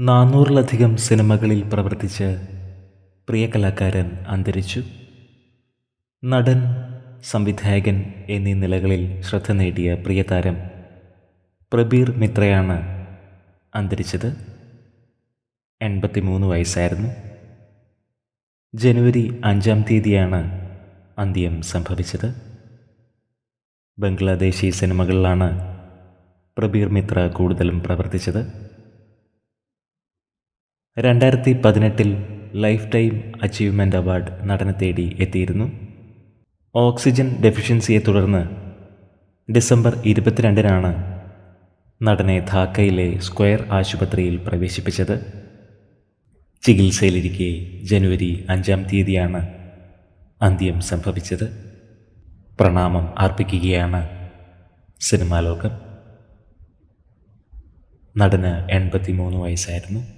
നാനൂറിലധികം സിനിമകളിൽ പ്രവർത്തിച്ച് പ്രിയ കലാകാരൻ അന്തരിച്ചു. നടൻ സംവിധായകൻ എന്നീ നിലകളിൽ ശ്രദ്ധ നേടിയ പ്രിയതാരം പ്രബീർ മിത്രയാണ് അന്തരിച്ചത്. എൺപത്തിമൂന്ന് വയസ്സായിരുന്നു. ജനുവരി അഞ്ചാം തീയതിയാണ് അന്ത്യം സംഭവിച്ചത്. ബംഗ്ലാദേശി സിനിമകളിലാണ് പ്രബീർ മിത്ര കൂടുതലും പ്രവർത്തിച്ചത്. രണ്ടായിരത്തി പതിനെട്ടിൽ ലൈഫ് ടൈം അച്ചീവ്മെന്റ് അവാർഡ് നടനെ തേടി എത്തിയിരുന്നു. ഓക്സിജൻ ഡെഫിഷ്യൻസിയെ തുടർന്ന് ഡിസംബർ ഇരുപത്തിരണ്ടിനാണ് നടനെ ധാക്കയിലെ സ്ക്വയർ ആശുപത്രിയിൽ പ്രവേശിപ്പിച്ചത്. ചികിത്സയിലിരിക്കെ ജനുവരി അഞ്ചാം തീയതിയാണ് അന്ത്യം സംഭവിച്ചത്. പ്രണാമം അർപ്പിക്കുകയാണ് സിനിമാ ലോകം നടന് എൺപത്തിമൂന്ന് വയസ്സായിരുന്നു.